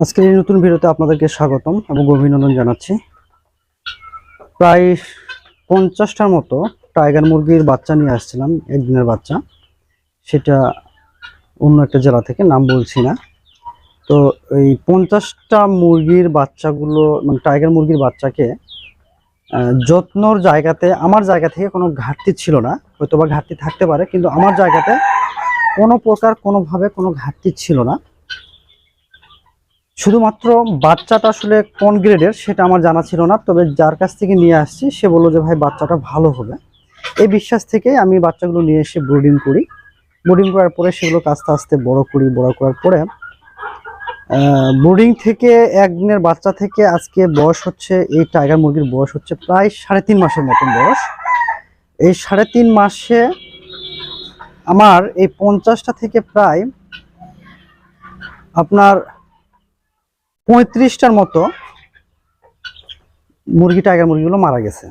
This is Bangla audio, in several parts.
আজকের এই নতুন ভিডিওতে আপনাদেরকে স্বাগতম এবং অভিনন্দন জানাচ্ছি। প্রায় পঞ্চাশটার মতো টাইগার মুরগির বাচ্চা নিয়ে আসছিলাম, একদিনের বাচ্চা। সেটা অন্য একটা জেলা থেকে, নাম বলছি না। তো এই পঞ্চাশটা মুরগির বাচ্চাগুলো মানে টাইগার মুরগির বাচ্চাকে যত্নর জায়গাতে, আমার জায়গা থেকে কোনো ঘাটতি ছিল না। হয়তো বা ঘাটতি থাকতে পারে, কিন্তু আমার জায়গাতে কোনো প্রকার কোনোভাবে কোনো ঘাটতি ছিল না। শুধুমাত্র বাচ্চাটা আসলে কোন গ্রেডের সেটা আমার জানা ছিল না, তবে যার কাছ থেকে নিয়ে আসছি, সে বলল যে, ভাই, বাচ্চাটা ভালো হবে। এই বিশ্বাস থেকে আমি বাচ্চাগুলো নিয়ে এসে ব্রুডিং করি। ব্রুডিং করার পরে সেগুলোকে আস্তে আস্তে বড় করি, বড় করার পরে ব্রুডিং থেকে একদিনের বাচ্চা থেকে আজকে বয়স হচ্ছে, এই টাইগার মুরগির বয়স হচ্ছে প্রায় সাড়ে তিন মাসের মতন বয়স। এই সাড়ে তিন মাসে আমার এই পঞ্চাশটা থেকে প্রায় আপনার পঁয়ত্রিশটার মতো মুরগি টাইগার মুরগিগুলো মারা গেছে।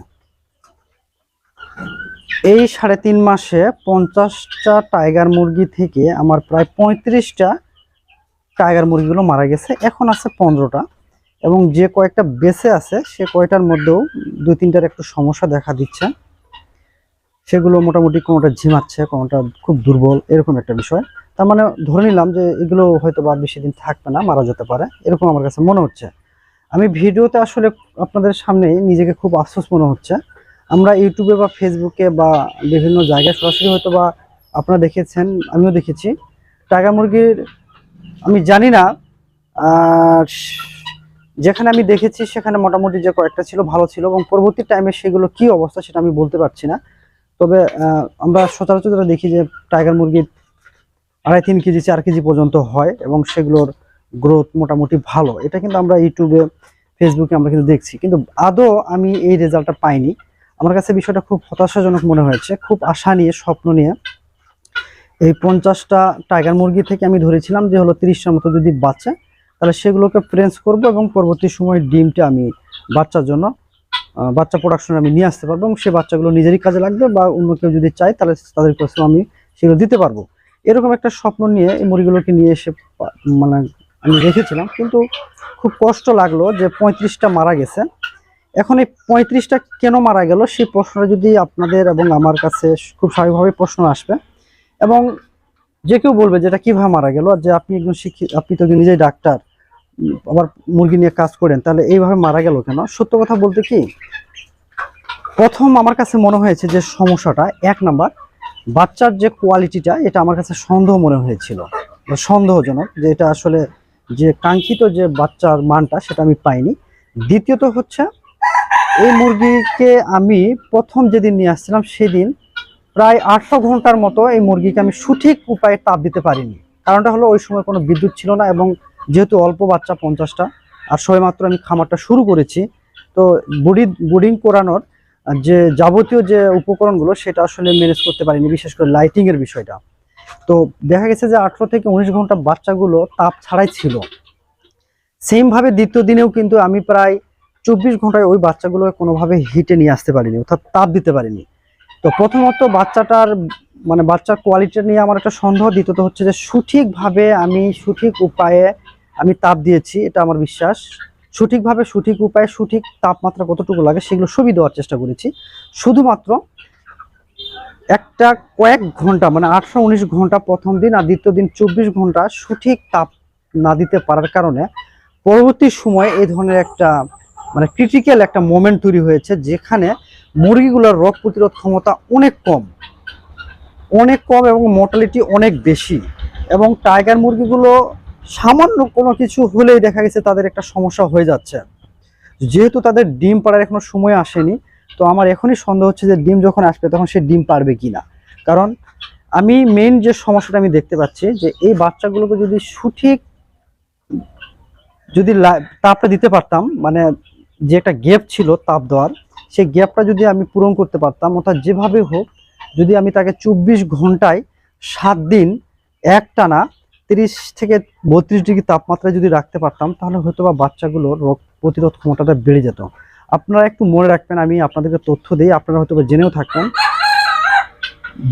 এই সাড়ে তিন মাসে পঞ্চাশটা টাইগার মুরগি থেকে আমার প্রায় পঁয়ত্রিশটা টাইগার মুরগিগুলো মারা গেছে। এখন আছে পনেরোটা এবং যে কয়েকটা বেঁচে আছে, সে কয়টার মধ্যেও দুই তিনটার একটু সমস্যা দেখা দিচ্ছে। সেগুলো মোটামুটি কোনোটা ঝিমাচ্ছে, কোনোটা খুব দুর্বল, এরকম একটা বিষয়। তার মানে ধরে নিলাম যে এগুলো হয়তো বা বেশি দিন থাকবে না, মারা যেতে পারে। এরকম আমার কাছে মনে হচ্ছে। আমি ভিডিওতে আসলে আপনাদের সামনে নিজেকে খুব আফসোস মনে হচ্ছে। আমরা ইউটিউবে বা ফেসবুকে বা বিভিন্ন জায়গায় সরাসরি হয়তো বা আপনারা দেখেছেন, আমিও দেখেছি। টাইগার মুরগির আমি জানি না যেখানে আমি দেখেছি সেখানে মোটামুটি যে কয়েকটা ছিল ভালো ছিল এবং পরবর্তী টাইমে সেগুলো কি অবস্থা সেটা আমি বলতে পারছি না। তবে আমরা সচরাচর দেখি যে টাইগার মুরগির আড়াই তিন কেজি, চার কেজি পর্যন্ত হয় এবং সেগুলোর গ্রোথ মোটামুটি ভালো। এটা কিন্তু আমরা ইউটিউবে ফেসবুকে আমরা কিন্তু দেখছি। কিন্তু আদৌ আমি এই রেজাল্টটা পাইনি। আমার কাছে বিষয়টা খুব হতাশাজনক মনে হয়েছে, খুব আশা নিয়ে, স্বপ্ন নিয়ে। এই পঞ্চাশটা টাইগার মুরগি থেকে আমি ধরেছিলাম যে হলো তিরিশটার মতো যদি বাচ্চা, তাহলে সেগুলোকে ফ্রেন্স করব এবং পরবর্তী সময় ডিমটা আমি বাচ্চার জন্য বাচ্চা প্রোডাকশন আমি নিয়ে আসতে পারব এবং সে বাচ্চাগুলো নিজেরই কাজে লাগবে বা অন্য কেউ যদি চায়, তাহলে তাদের কাছে আমি সেগুলো দিতে পারব। এরকম একটা স্বপ্ন নিয়ে এই মুরগিগুলোকে নিয়ে এসে মানে আমি রেখেছিলাম, কিন্তু খুব কষ্ট লাগল যে পঁয়ত্রিশটা মারা গেছে। এখন এই পঁয়ত্রিশটা কেন মারা গেল সেই প্রশ্নটা যদি আপনাদের এবং আমার কাছে খুব স্বাভাবিকভাবে প্রশ্ন আসবে। এবং যে কেউ বলবে যে এটা কীভাবে মারা গেল, যে আপনি একজন শিক্ষিত আপনি তো নিজেই ডাক্তার, আবার মুরগি নিয়ে কাজ করেন, তাহলে এইভাবে মারা গেল কেন? সত্য কথা বলতে কি, প্রথম আমার কাছে মনে হয়েছে যে সমস্যাটা এক নাম্বার বাচ্চার যে কোয়ালিটিটা এটা আমার কাছে সন্দেহ মনে হয়েছিল। সন্দেহজনক যে এটা আসলে যে কাঙ্ক্ষিত যে বাচ্চার মানটা, সেটা আমি পাইনি। দ্বিতীয়ত হচ্ছে, এই মুরগিকে আমি প্রথম যেদিন নিয়ে আসছিলাম, সেদিন প্রায় আটশো ঘণ্টার মতো এই মুরগিকে আমি সঠিক উপায়ে তাপ দিতে পারিনি। কারণটা হলো, ওই সময় কোনো বিদ্যুৎ ছিল না এবং যেহেতু অল্প বাচ্চা পঞ্চাশটা, আর সবেমাত্র আমি খামারটা শুরু করেছি, তো বুডিং বুডিং করানোর যে যাবতীয় যে উপকরণগুলো সেটা আসলে ম্যানেজ করতে পারিনি, বিশেষ করে লাইটিং এর বিষয়টা। তো দেখা গেছে যে আঠারো থেকে উনিশ ঘণ্টা বাচ্চাগুলো তাপ ছাড়াই ছিল। সেম ভাবে দ্বিতীয় দিনেও কিন্তু আমি প্রায় চব্বিশ ঘন্টায় ওই বাচ্চাগুলোকে কোনোভাবে হিটে নিয়ে আসতে পারিনি, অর্থাৎ তাপ দিতে পারিনি। তো প্রথমত বাচ্চাটার মানে বাচ্চার কোয়ালিটি নিয়ে আমার একটা সন্দেহ দ্বিতীয়ত হচ্ছে যে সঠিকভাবে আমি সঠিক উপায়ে আমি তাপ দিয়েছি, এটা আমার বিশ্বাস। সঠিকভাবে, সঠিক উপায়ে, সঠিক তাপমাত্রা কতটুকু লাগে সেগুলো সবই দেওয়ার চেষ্টা করেছি। শুধুমাত্র একটা কয়েক ঘণ্টা মানে আটশো উনিশ ঘণ্টা প্রথম দিন আর দ্বিতীয় দিন চব্বিশ ঘণ্টা সঠিক তাপ না দিতে পারার কারণে পরবর্তী সময়ে এই ধরনের একটা মানে ক্রিটিক্যাল একটা মোমেন্ট তৈরি হয়েছে যেখানে মুরগিগুলোর রোগ প্রতিরোধ ক্ষমতা অনেক কম। অনেক কম এবং মোর্টালিটি অনেক বেশি। এবং টাইগার মুরগিগুলো সামান্য কোনো কিছু হলেই দেখা গেছে তাদের একটা সমস্যা হয়ে যাচ্ছে। যেহেতু তাদের ডিম পাড়ার এখনও সময় আসেনি, তো আমার এখনই সন্দেহ হচ্ছে যে ডিম যখন আসবে তখন সে ডিম পারবে কিনা। কারণ আমি মেন যে সমস্যাটা আমি দেখতে পাচ্ছি যে এই বাচ্চাগুলোকে যদি সঠিক যদি তাপটা দিতে পারতাম মানে যে একটা গ্যাপ ছিল তাপ দেওয়ার, সেই গ্যাপটা যদি আমি পূরণ করতে পারতাম, অর্থাৎ যেভাবে হোক, যদি আমি তাকে চব্বিশ ঘন্টায় সাত দিন এক টানা তিরিশ থেকে বত্রিশ ডিগ্রি তাপমাত্রায় যদি রাখতে পারতাম, তাহলে হয়তো বা বাচ্চাগুলোর রোগ প্রতিরোধ ক্ষমতাটা বেড়ে যেত। আপনারা একটু মনে রাখবেন, আমি আপনাদেরকে তথ্য দিই, আপনারা হয়তো জেনেও থাকবেন।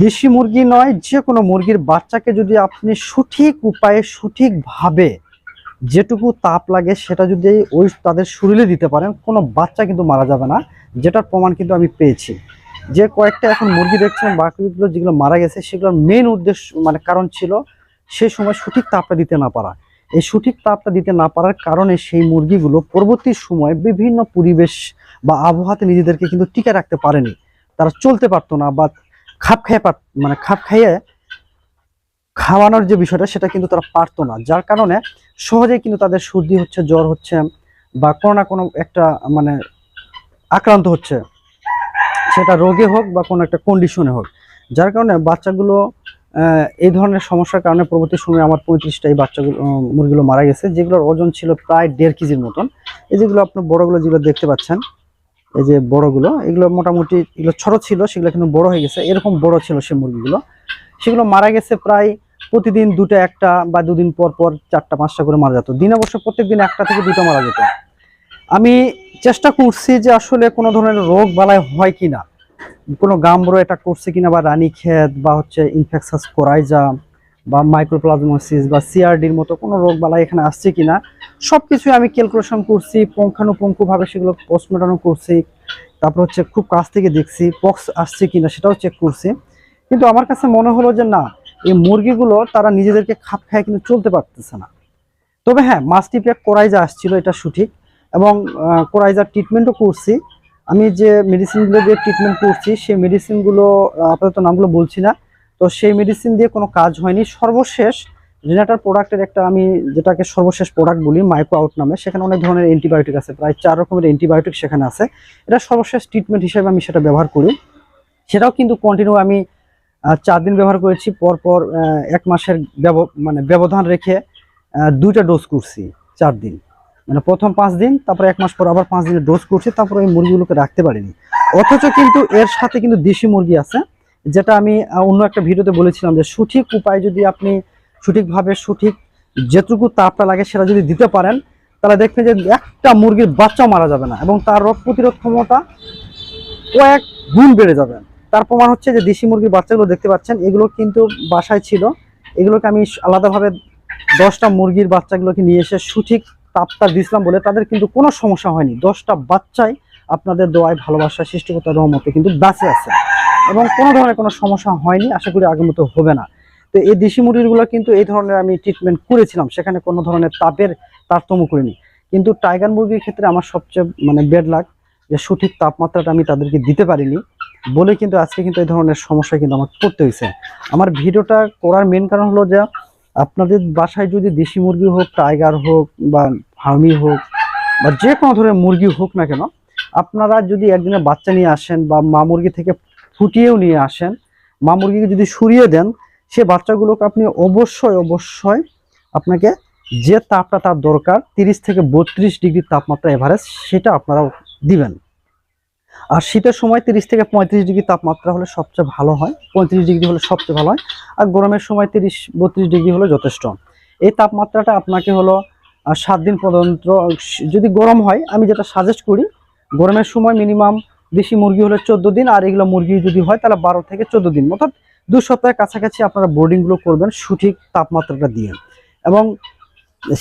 দেশি মুরগি নয়, যে কোনো মুরগির বাচ্চাকে যদি আপনি সঠিক উপায়ে, সঠিকভাবে যেটুকু তাপ লাগে, সেটা যদি ওই তাদের শরীরে দিতে পারেন, কোনো বাচ্চা কিন্তু মারা যাবে না, যেটার প্রমাণ কিন্তু আমি পেয়েছি। যে কয়েকটা এখন মুরগি দেখছেন বাকিগুলো যেগুলো মারা গেছে, সেগুলোর মেন উদ্দেশ্য মানে কারণ ছিল সেই সময় সঠিক তাপটা দিতে না পারা। এই সঠিক তাপটা দিতে না পারার কারণে সেই মুরগিগুলো পরবর্তী সময়ে বিভিন্ন পরিবেশ বা আবহাওয়াতে নিজেদেরকে কিন্তু টিকে রাখতে পারেনি। তারা চলতে পারতো না বা খাপ খাইয়ে পার মানে খাপ খাইয়ে খাওয়ানোর যে বিষয়টা, সেটা কিন্তু তারা পারতো না। যার কারণে সহজেই কিন্তু তাদের সর্দি হচ্ছে, জ্বর হচ্ছে বা কোনো না কোনো একটা মানে আক্রান্ত হচ্ছে। সেটা রোগে হোক বা কোনো একটা কন্ডিশনে হোক। যার কারণে বাচ্চাগুলো এই ধরনের সমস্যার কারণে পরবর্তী সময়ে আমার পঁয়ত্রিশটা এই বাচ্চাগুলো মুরগিগুলো মারা গেছে, যেগুলোর ওজন ছিল প্রায় দেড় কেজির মতন। এই যেগুলো আপনার বড়গুলো যেগুলো দেখতে পাচ্ছেন, এই যে বড়গুলো, এগুলো মোটামুটি এগুলো ছোট ছিল, সেগুলো কিন্তু বড় হয়ে গেছে, এরকম বড় ছিল সে মুরগিগুলো। সেগুলো মারা গেছে প্রায় প্রতিদিন দুটো একটা বা দুদিন পর পর চারটা, পাঁচটা করে মারা যেত। দিন অবশ্য প্রত্যেক দিন একটা থেকে দুটো মারা যেত। আমি চেষ্টা করছি যে আসলে কোনো ধরনের রোগ বালাই হয় কিনা। কোনো গাম্বরো এটা করছে কিনা বা রানী রানীক্ষেত বা হচ্ছে ইনফেকশাস কোরাইজা বা মাইক্রোপ্লাজমোসিস বা সিআরডির মতো কোনো রোগ বালাই এখানে আসছে কিনা সব কিছুই আমি ক্যালকুলেশন করছি, পুঙ্খানুপুঙ্খভাবে সেগুলো পোস্টমর্টম করছি, তারপর হচ্ছে খুব কাছ থেকে দেখছি পক্স আসছে কিনা সেটাও চেক করছি। কিন্তু আমার কাছে মনে হলো যে না, এই মুরগিগুলো তারা নিজেদেরকে খাপ খায় কিন্তু চলতে পারতেছে না। তবে হ্যাঁ মাস্টিপ্যাক কোরাইজা আসছিল, এটা সঠিক। এবং কোরাইজার ট্রিটমেন্টও করছি। আমি যে মেডিসিনগুলো দিয়ে ট্রিটমেন্ট করছি, সেই মেডিসিনগুলো আপাতত নামগুলো বলছি না। তো সেই মেডিসিন দিয়ে কোনো কাজ হয়নি। সর্বশেষ রেনাটার প্রোডাক্টের একটা আমি যেটাকে সর্বশেষ প্রোডাক্ট বলি মাইক্রো আউট নামে, সেখানে অনেক ধরনের অ্যান্টিবায়োটিক আছে, প্রায় চার রকমের অ্যান্টিবায়োটিক সেখানে আছে। এটা সর্বশেষ ট্রিটমেন্ট হিসেবে আমি সেটা ব্যবহার করি। সেটাও কিন্তু কন্টিনিউ আমি চার দিন ব্যবহার করেছি পর পর এক মাসের মানে ব্যবধান রেখে দুইটা ডোজ করছি চার দিন। মানে প্রথম পাঁচ দিন, তারপরে এক মাস পর আবার পাঁচ দিনের ডোজ করছি, তারপরে ওই মুরগিগুলোকে রাখতে পারিনি। অথচ কিন্তু এর সাথে কিন্তু দেশি মুরগি আছে, যেটা আমি অন্য একটা ভিডিওতে বলেছিলাম যে সঠিক উপায় যদি আপনি সঠিকভাবে সঠিক যেটুকু তাপটা লাগে সেটা যদি দিতে পারেন, তাহলে দেখবেন যে একটা মুরগির বাচ্চাও মারা যাবে না এবং তার রোগ প্রতিরোধ ক্ষমতা কয়েক গুণ বেড়ে যাবে। তার প্রমাণ হচ্ছে যে দেশি মুরগির বাচ্চাগুলো দেখতে পাচ্ছেন, এগুলো কিন্তু বাসায় ছিল। এগুলোকে আমি আলাদাভাবে দশটা মুরগির বাচ্চাগুলোকে নিয়ে এসে সঠিক তাপটা দিছিলাম বলে তাদের কিন্তু কোনো সমস্যা হয়নি। দশটা বাচ্চাই আপনাদের দোয়ায় ভালোবাসা সৃষ্টিকর্তার রহমতে কিন্তু বাঁচে আছে। এবং কোনো ধরনের কোনো সমস্যা হয়নি, আশা করি আগের মতো হবে না। তো এই দেশি মুরগিগুলো কিন্তু এই ধরনের আমি ট্রিটমেন্ট করেছিলাম, সেখানে কোনো ধরনের তাপের তারতম্য করিনি। কিন্তু টাইগার মুরগির ক্ষেত্রে আমার সবচেয়ে মানে বেড লাগ যে সঠিক তাপমাত্রাটা আমি তাদেরকে দিতে পারিনি বলে কিন্তু আজকে কিন্তু এই ধরনের সমস্যা কিন্তু আমাকে করতে হয়েছে। আমার ভিডিওটা করার মেন কারণ হলো যে আপনাদের বাসায় যদি দেশি মুরগি হোক, টাইগার হোক বা ফার্মি হোক বা যে কোনো ধরনের মুরগি হোক না কেন, আপনারা যদি একদিনে বাচ্চা নিয়ে আসেন বা মা মুরগি থেকে ফুটিয়েও নিয়ে আসেন, মা মুরগিকে যদি সরিয়ে দেন, সে বাচ্চাগুলোকে আপনি অবশ্যই অবশ্যই আপনাকে যে তাপটা তার দরকার, তিরিশ থেকে বত্রিশ ডিগ্রি তাপমাত্রা এভারেজ, সেটা আপনারা দিবেন। আর শীতের সময় তিরিশ থেকে পঁয়ত্রিশ ডিগ্রি তাপমাত্রা হলে সবচেয়ে ভালো হয়। পঁয়ত্রিশ ডিগ্রি হলে সবচেয়ে ভালো হয়। আর গরমের সময় তিরিশ, বত্রিশ ডিগ্রি হলে যথেষ্ট। এই তাপমাত্রাটা আপনাকে হলো সাত দিন পর্যন্ত, যদি গরম হয়, আমি যেটা সাজেস্ট করি, গরমের সময় মিনিমাম দেশি মুরগি হলে চোদ্দ দিন, আর এগুলো মুরগি যদি হয়, তাহলে বারো থেকে চোদ্দ দিন। অর্থাৎ দু সপ্তাহের কাছাকাছি আপনারা বোর্ডিংগুলো করবেন, সঠিক তাপমাত্রাটা দিয়ে। এবং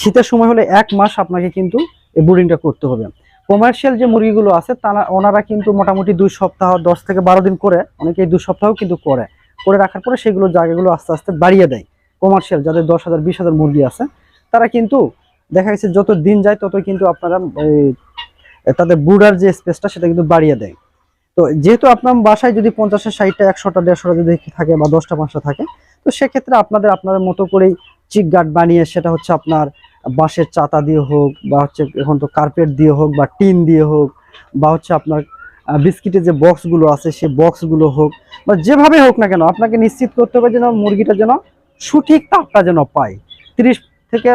শীতের সময় হলে এক মাস আপনাকে কিন্তু এই বোর্ডিংটা করতে হবে। কমার্শিয়াল যে মুরগিগুলো আছে, তারা ওনারা কিন্তু মোটামুটি দুই সপ্তাহ, দশ থেকে বারো দিন করে অনেকে দুই সপ্তাহ কিন্তু করে। করে রাখার পরে সেগুলো জায়গাগুলো আস্তে আস্তে বাড়িয়ে দেয়। কমার্শিয়াল যাদের দশ হাজার, বিশ হাজার মুরগি আছে, তারা কিন্তু দেখা গেছে যত দিন যায় তত কিন্তু আপনারা তাদের বুডার যে স্পেসটা সেটা কিন্তু বাড়িয়ে দেয়। তো যেহেতু আপনার বাসায় যদি পঞ্চাশের ষাটটা, একশোটা, দেড়শোটা যদি থাকে বা দশটা, পাঁচটা থাকে, তো সেক্ষেত্রে আপনাদের আপনাদের মতো করেই চিক গার্ড বানিয়ে সেটা হচ্ছে আপনার বাঁশের চাতা দিয়ে হোক বা হচ্ছে এখন তো কার্পেট দিয়ে হোক বা টিন দিয়ে হোক বা হচ্ছে আপনার বিস্কিটের যে বক্সগুলো আছে সেই বক্সগুলো হোক বা যেভাবে হোক না কেন আপনাকে নিশ্চিত করতে হবে যেন মুরগিটা যেন সঠিক তাপটা যেন পায়। তিরিশ থেকে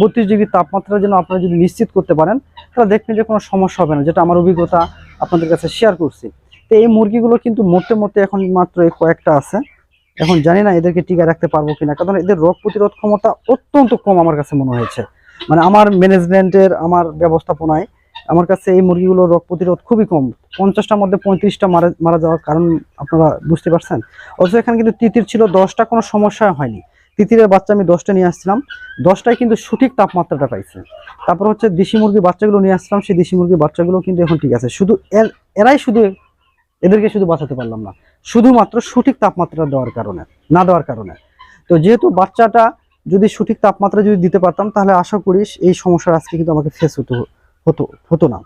বত্রিশ ডিগ্রি তাপমাত্রা যেন আপনারা যদি নিশ্চিত করতে পারেন, তাহলে দেখবেন যে কোনো সমস্যা হবে না, যেটা আমার অভিজ্ঞতা আপনাদের কাছে শেয়ার করছি। তো এই মুরগিগুলো কিন্তু মরতে মরতে এখন মাত্র কয়েকটা আছে। এখন জানি না এদেরকে টিকা রাখতে পারব কিনা, কারণ এদের রোগ প্রতিরোধ ক্ষমতা অত্যন্ত কম আমার কাছে মনে হয়েছে। মানে আমার ম্যানেজমেন্টের আমার ব্যবস্থাপনায় আমার কাছে এই মুরগিগুলোর রোগ প্রতিরোধ খুবই কম। পঞ্চাশটার মধ্যে পঁয়ত্রিশটা মারা মারা যাওয়ার কারণ আপনারা বুঝতে পারছেন? অথচ এখানে কিন্তু তিতির ছিল দশটা, কোনো সমস্যা হয়নি। তিতিরের বাচ্চা আমি দশটা নিয়ে আসছিলাম। দশটায় কিন্তু সঠিক তাপমাত্রাটা পাইছে। তারপর হচ্ছে দেশি মুরগির বাচ্চাগুলো নিয়ে আসছিলাম সেই দেশি মুরগির বাচ্চাগুলো কিন্তু এখন ঠিক আছে। শুধু এরাই শুধু এদেরকে শুধু বাঁচাতে পারলাম না, শুধুমাত্র সঠিক তাপমাত্রা দেওয়ার কারণে, না দেওয়ার কারণে। তো যেহেতু বাচ্চাটা যদি সঠিক তাপমাত্রা যদি দিতে পারতাম, তাহলে আশা করি এই সমস্যার আজকে কিন্তু আমাকে ফেস হতো হতো হতো না।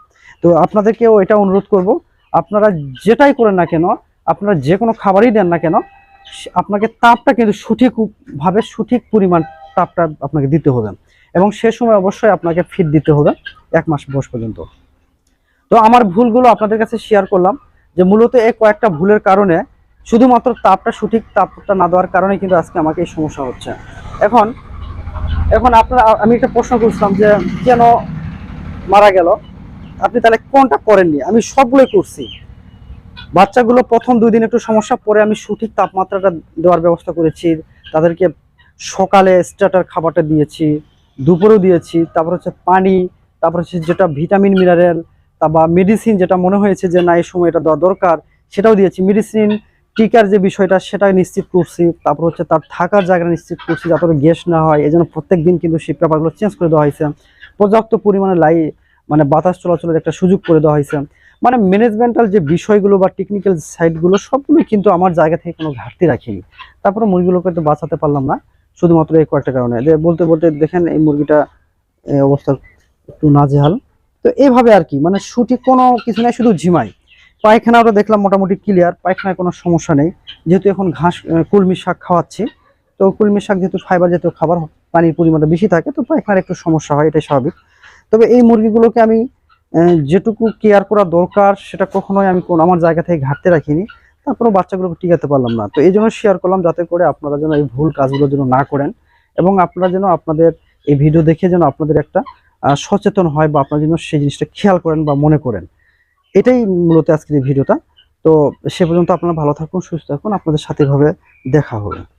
তো আপনাদেরকেও এটা অনুরোধ করব, আপনারা যেটাই করেন না কেন, আপনারা যে কোনো খাবারই দেন না কেন আপনাকে তাপটা কিন্তু সঠিকভাবে সঠিক পরিমাণ তাপটা আপনাকে দিতে হবে। এবং সে সময় অবশ্যই আপনাকে ফিট দিতে হবে, এক মাস বয়স পর্যন্ত। তো আমার ভুলগুলো আপনাদের কাছে শেয়ার করলাম। যে মূলত এই কয়েকটা ভুলের কারণে শুধুমাত্র তাপটা সঠিক তাপটা না দেওয়ার কারণে কিন্তু আজকে আমাকে এই সমস্যা হচ্ছে। এখন এখন আপনারা, আমি একটা প্রশ্ন করছিলাম যে কেন মারা গেল? আপনি তাহলে কোনটা করেননি? আমি সবগুলোই করছি। বাচ্চাগুলো প্রথম দুই দিন একটু সমস্যা, পরে আমি সঠিক তাপমাত্রাটা দেওয়ার ব্যবস্থা করেছি, তাদেরকে সকালে স্টার্টার খাবারটা দিয়েছি, দুপুরেও দিয়েছি, তারপর হচ্ছে পানি, তারপর হচ্ছে যেটা ভিটামিন মিনারেল বা মেডিসিন যেটা মনে হয়েছে যে না, এই সময় এটা দেওয়া দরকার, সেটাও দিয়েছি। মেডিসিন টিকার যে বিষয়টা সেটা নিশ্চিত করছি। তারপর হচ্ছে তার থাকার জায়গা নিশ্চিত করছি যাতে গ্যাস না হয়। এই জন্য প্রত্যেক দিন কিন্তু সেই পেপারগুলো চেঞ্জ করে দেওয়া হয়েছে। পর্যাপ্ত পরিমাণে লাই মানে বাতাস চলাচলের একটা সুযোগ করে দেওয়া হয়েছে। মানে ম্যানেজমেন্টাল যে বিষয়গুলো বা টেকনিক্যাল সাইডগুলো সবগুলোই কিন্তু আমার জায়গা থেকে কোনো ঘাটতি রাখিনি। তারপরে মুরগিগুলোকে তো বাঁচাতে পারলাম না, শুধুমাত্র এই কয়েকটা কারণে। বলতে বলতে দেখেন এই মুরগিটা অবস্থা একটু নাজেহাল। তো এইভাবে আর কি মানে সঠিক কোনো কিছু নাই, শুধু ঝিমাই। পায়খানাটা দেখলাম মোটামুটি ক্লিয়ার পায়খানায় কোনো সমস্যা নেই। যেহেতু এখন ঘাস কলমি শাক খাওয়াচ্ছি, তো কলমি শাক যেহেতু ফাইবার জাতীয় খাবার, পানির পরিমাণটা বেশি থাকে, তো পায়খানার একটু সমস্যা হয়, এটাই স্বাভাবিক। তবে এই মুরগিগুলোকে আমি যেটুকু কেয়ার করা দরকার, সেটা কখনোই আমি কোন, আমার জায়গা থেকে ঘাটতে রাখিনি। তারপরেও বাচ্চাগুলোকে টিকাতে পারলাম না। তো এই জন্য শেয়ার করলাম, যাতে করে আপনারা যেন এই ভুল কাজগুলো যেন না করেন এবং আপনারা যেন আপনাদের এই ভিডিও দেখে যেন আপনাদের একটা সচেতন হয় বা আপনার জন্য সেই জিনিসটা খেয়াল করেন বা মনে করেন। এটাই মূলত আজকের এই ভিডিওটা। তো সে পর্যন্ত আপনারা ভালো থাকুন, সুস্থ থাকুন। আপনাদের সাথে ভাবে দেখা হবে।